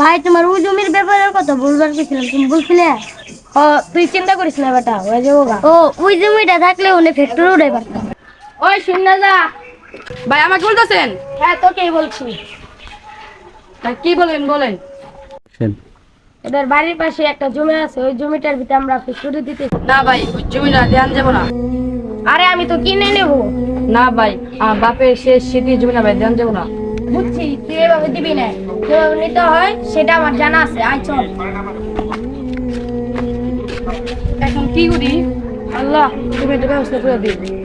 ভাই তোমার ওই জমির ব্যাপারে কথা বলবার গেছিলাম তুমি বলছিলে? ও তুই চিন্তা করিস না বেটা যাব গা ও ওই জমিটা থাকলে উনি ফ্যাক্টরি উঠে পারতাম ওই শুন না যা। ভাই আমাকে বলতেছেন? হ্যাঁ তোকেই বলছি। ভাই, কি বলেন বলেন। এদের বাড়ির পাশে একটা জমি আছে ওই জমিটার ভিতরে আমরা ফ্যাক্টরি দিতে না ভাই ওই জমিটা ধ্যান যাব না। আরে আমি তো কিনে নেব। না ভাই আমার বাপের শেষ স্মৃতি জমি না ভাই ধ্যান যাব না। বুঝছি, তুই এভাবে দিবি না। কীভাবে নিতে হয়, সেটা আমার জানা আছে। আয়, চল। এখন কি করি? আল্লাহ, তুমি এটা ব্যবস্থা করে দিই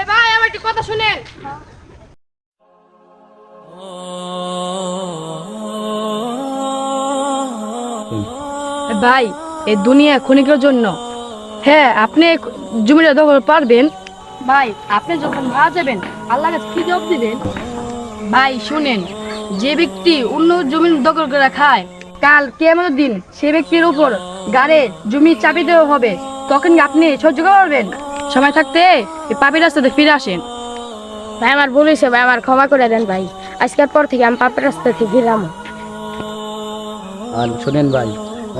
এ ভাই আমার একটু কথা শুনেন। এ ভাই এই দুনিয়া ক্ষণিকের জন্য। হ্যাঁ আপনি জমিটা দখল পারবেন। ভাই আপনি যখন মারা যাবেন আল্লাহ কাছে কি জবাব দিবেন? ভাই শুনেন যে ব্যক্তি অন্য জমি দখল করে খায় কাল কেমন দিন সে ব্যক্তির উপর গাড়ে জমি চাপি দেওয়া হবে। তখন কি আপনি সহ্য করতে পারবেন? সময় থাকতে এই পাপি রাস্তাতে ফিরে আসেন। ভাই আমার ভুল হয়েছে ভাই আমার ক্ষমা করে দেন ভাই। আজকের পর থেকে আমি পাপের রাস্তা থেকে ফিরাম। আর শোনেন ভাই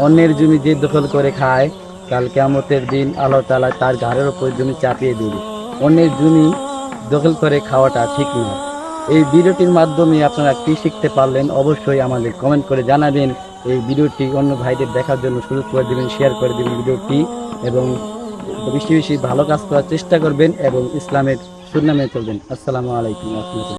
অন্যের জমি যে দখল করে খায় কাল কেমতের দিন আল্লাহ তালা তার ঘাড়ের ওপর জমি চাপিয়ে দিবে। অন্যের জমি দখল করে খাওয়াটা ঠিক নয়। এই ভিডিওটির মাধ্যমে আপনারা কি শিখতে পারলেন অবশ্যই আমাদের কমেন্ট করে জানাবেন। এই ভিডিওটি অন্য ভাইদের দেখার জন্য সুযোগ করে দেবেন শেয়ার করে দেবেন ভিডিওটি এবং বেশি বেশি ভালো কাজ করার চেষ্টা করবেন এবং ইসলামের সুনামে চলবেন। আসসালামু আলাইকুম রহমতুল্লাহ।